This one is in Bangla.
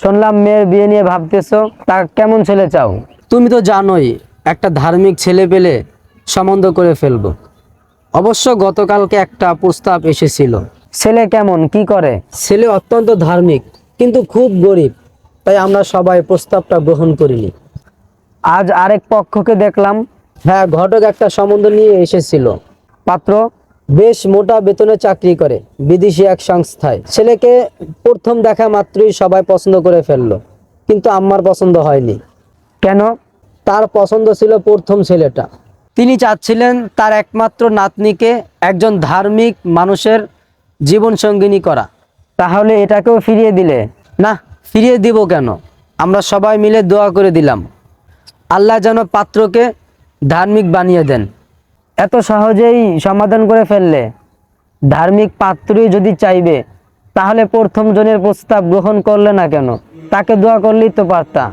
শুনলাম মেয়ের বিয়ে নিয়ে ভাবতেছো তা কেমন ছেলে চাও? তুমি তো জানোই একটা ধার্মিক ছেলে পেলে সম্বন্ধ করে ফেলব। অবশ্য গতকালকে একটা প্রস্তাব এসেছিল। ছেলে কেমন কি করে? ছেলে অত্যন্ত ধার্মিক কিন্তু খুব গরিব তাই আমরা সবাই প্রস্তাবটা গ্রহণ করিনি। আজ আরেক পক্ষকে দেখলাম। হ্যাঁ ঘটক একটা সম্বন্ধ নিয়ে এসেছিল। পাত্র বেশ মোটা বেতনে চাকরি করে বিদেশি এক সংস্থায়। ছেলেকে প্রথম দেখা মাত্রই সবাই পছন্দ করে ফেলল কিন্তু আমার পছন্দ হয়নি। কেন? তার পছন্দ ছিল প্রথম ছেলেটা। তিনি চাচ্ছিলেন তার একমাত্র নাতনিকে একজন ধার্মিক মানুষের জীবন সঙ্গিনী করা। তাহলে এটাকেও ফিরিয়ে দিলে? না ফিরিয়ে দিব কেন? আমরা সবাই মিলে দোয়া করে দিলাম। আল্লাহ যেন পাত্রকে ধার্মিক বানিয়ে দেন। এত সহজেই সমাধান করে ফেললে ধার্মিক পাত্রই যদি চাইবে, তাহলে প্রথম জনের প্রস্তাব গ্রহণ করলে না কেন? তাকে দোয়া করলেই তো পারতা।